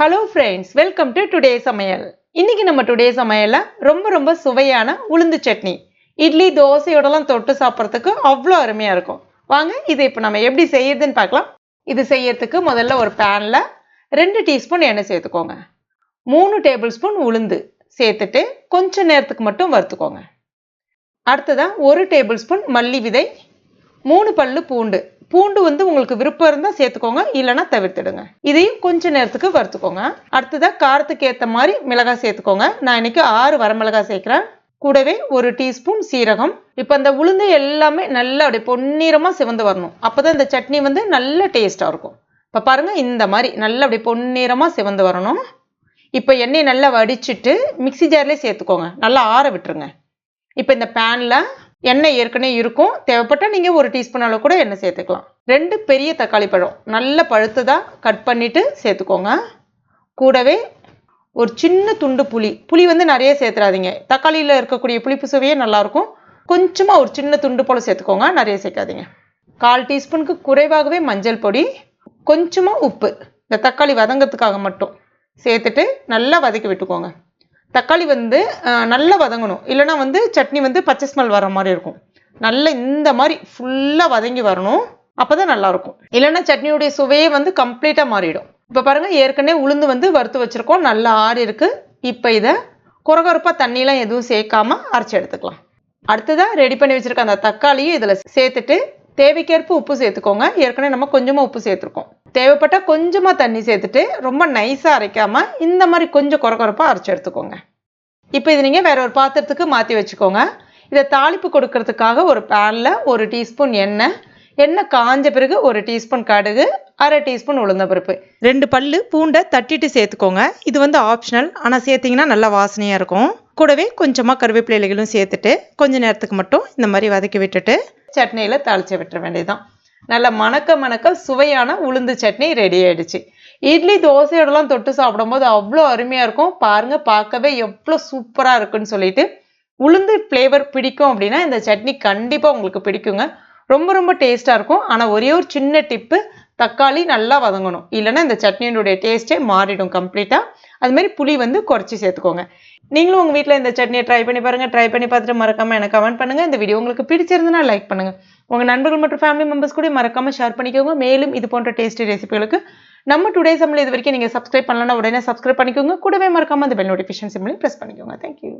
Hello friends welcome to today சமையல் இன்னைக்கு நம்ம டுடே சமையலில் ரொம்ப ரொம்ப சுவையான உளுந்து சட்னி. இட்லி தோசையோடலாம் தொட்டு சாப்பிட்றதுக்கு அவ்வளோ அருமையாக இருக்கும். வாங்க இதை இப்போ நம்ம எப்படி செய்யறதுன்னு பார்க்கலாம். இது செய்யறதுக்கு முதல்ல ஒரு பேனில் ரெண்டு டீஸ்பூன் எண்ணெய் சேர்த்துக்கோங்க. மூணு டேபிள் ஸ்பூன் உளுந்து சேர்த்துட்டு கொஞ்ச நேரத்துக்கு மட்டும் வறுத்துக்கோங்க. அடுத்ததாக ஒரு டேபிள் ஸ்பூன் மல்லி விதை மூணு பல்லு பூண்டு பூண்டு வந்து உங்களுக்கு விருப்பம் இருந்தால் சேர்த்துக்கோங்க இல்லைன்னா தவிர்த்துடுங்க. இதையும் கொஞ்ச நேரத்துக்கு வறுத்துக்கோங்க. அடுத்ததாக காரத்துக்கு ஏற்ற மாதிரி மிளகாய் சேர்த்துக்கோங்க. நான் இன்னைக்கு ஆறு வரமிளகாய் சேர்க்குறேன். கூடவே ஒரு டீஸ்பூன் சீரகம். இப்போ அந்த உளுந்து எல்லாமே நல்லா அப்படியே பொன்னிறமாக சிவந்து வரணும். அப்போ தான் இந்த சட்னி வந்து நல்ல டேஸ்ட்டாக இருக்கும். இப்போ பாருங்கள் இந்த மாதிரி நல்லா அப்படியே பொன்னிறமாக சிவந்து வரணும். இப்போ எண்ணெய் நல்லா வடிச்சிட்டு மிக்சி ஜார்லேயே சேர்த்துக்கோங்க. நல்லா ஆற விட்டுருங்க. இப்போ இந்த பேனில் எண்ணெய் ஏற்கனவே இருக்கும். தேவைப்பட்டால் நீங்கள் ஒரு டீஸ்பூன் அளவு கூட எண்ணெய் சேர்த்துக்கலாம். ரெண்டு பெரிய தக்காளி பழம். நல்ல பழுத்ததாக கட் பண்ணிவிட்டு சேர்த்துக்கோங்க. கூடவே ஒரு சின்ன துண்டு புளி. புளி வந்து நிறைய சேர்த்துறாதீங்க. தக்காளியில் இருக்கக்கூடிய புளிப்பு சுவையே நல்லாயிருக்கும். கொஞ்சமாக ஒரு சின்ன துண்டு போல் சேர்த்துக்கோங்க. நிறைய சேர்க்காதீங்க. கால் டீஸ்பூனுக்கு குறைவாகவே மஞ்சள் பொடி கொஞ்சமாக உப்பு. இந்த தக்காளி வதங்கிறதுக்காக மட்டும். சேர்த்துட்டு நல்லா வதக்கி விட்டுக்கோங்க. தக்காளி வந்து நல்லா வதங்கணும். இல்லைனா வந்து சட்னி வந்து பச்சை ஸ்மெல் வர மாதிரி இருக்கும். நல்லா இந்த மாதிரி ஃபுல்லாக வதங்கி வரணும். அப்போ தான் நல்லாயிருக்கும் இல்லைன்னா சட்னியுடைய சுவையே வந்து கம்ப்ளீட்டாக மாறிடும். இப்போ பாருங்கள் ஏற்கனவே உளுந்து வந்து வறுத்து வச்சுருக்கோம். நல்லா ஆறி இருக்குது இப்போ இதை குறகுறப்பாக தண்ணியெலாம் எதுவும் சேர்க்காம அரைச்சி எடுத்துக்கலாம். அடுத்ததாக ரெடி பண்ணி வச்சுருக்க அந்த தக்காளியும் இதில் சேர்த்துட்டு தேவைக்கேற்ப உப்பு சேர்த்துக்கோங்க. ஏற்கனவே நம்ம கொஞ்சமாக உப்பு சேர்த்துருக்கோம். தேவைப்பட்டால் கொஞ்சமாக தண்ணி சேர்த்துட்டு ரொம்ப நைஸாக அரைக்காமல் இந்த மாதிரி கொஞ்சம் குறகுறப்பாக அரைச்சி எடுத்துக்கோங்க. இப்போ இது நீங்கள் வேற ஒரு பாத்திரத்துக்கு மாற்றி வச்சுக்கோங்க. இதை தாளிப்பு கொடுக்கறதுக்காக ஒரு பேனில் ஒரு டீஸ்பூன் எண்ணெய் எண்ணெய் காஞ்ச பிறகு ஒரு டீஸ்பூன் கடுகு அரை டீஸ்பூன் உளுந்தம்பருப்பு. ரெண்டு பல்லு பூண்டை தட்டிட்டு சேர்த்துக்கோங்க. இது வந்து ஆப்ஷனல் ஆனால் சேர்த்திங்கன்னா நல்லா வாசனையாக இருக்கும். கூடவே கொஞ்சமாக கருவேப்பிலை இலைகளும் சேர்த்துட்டு கொஞ்ச நேரத்துக்கு மட்டும் இந்த மாதிரி வதக்கி விட்டுட்டு சட்னியில் தாளித்து விட்டுற வேண்டியதுதான். நல்ல மணக்க மணக்க சுவையான உளுந்து சட்னி ரெடி ஆயிடுச்சு. இட்லி தோசையோடலாம் தொட்டு சாப்பிடும்போது அவ்வளோ அருமையாக இருக்கும். பாருங்கள் பார்க்கவே எவ்வளோ சூப்பராக இருக்குன்னு சொல்லிட்டு உளுந்து ஃப்ளேவர் பிடிக்கும் அப்படின்னா இந்த சட்னி கண்டிப்பாக உங்களுக்கு பிடிக்குங்க. ரொம்ப ரொம்ப டேஸ்ட்டாக இருக்கும். ஆனால் ஒரே ஒரு சின்ன டிப்பு தக்காளி நல்லா வதங்கணும். இல்லைன்னா இந்த சட்னியினுடைய டேஸ்ட்டே மாறிடும் கம்ப்ளீட்டாக அதுமாரி புளி வந்து குறைச்சி சேர்த்துக்கோங்க. நீங்களும் உங்கள் வீட்டில் இந்த சட்னியை ட்ரை பண்ணி பாருங்கள் ட்ரை பண்ணி பார்த்துட்டு மறக்காமல் எனக்கு கமெண்ட் பண்ணுங்கள் இந்த வீடியோ உங்களுக்கு பிடிச்சிருந்தனா லைக் பண்ணுங்கள் உங்கள் நண்பர்கள் மற்றும் ஃபேமிலி மெம்பர்ஸ் கூட மறக்காமல் ஷேர் பண்ணிக்கோங்க. மேலும் இது போன்ற டேஸ்டி ரெசிபிகளுக்கு நம்ம டுடே சம்மில் இது வரைக்கும் நீங்கள் சப்ஸ்கிரைப் பண்ணலன்னா உடனே சப்ஸ்கிரைப் பண்ணிக்கோங்க. கூடவே மறக்காமல் அந்த பெல் நோட்டிஃபிகேஷன் சிம்லையும் ப்ரெஸ் பண்ணிக்கோங்க. Thank you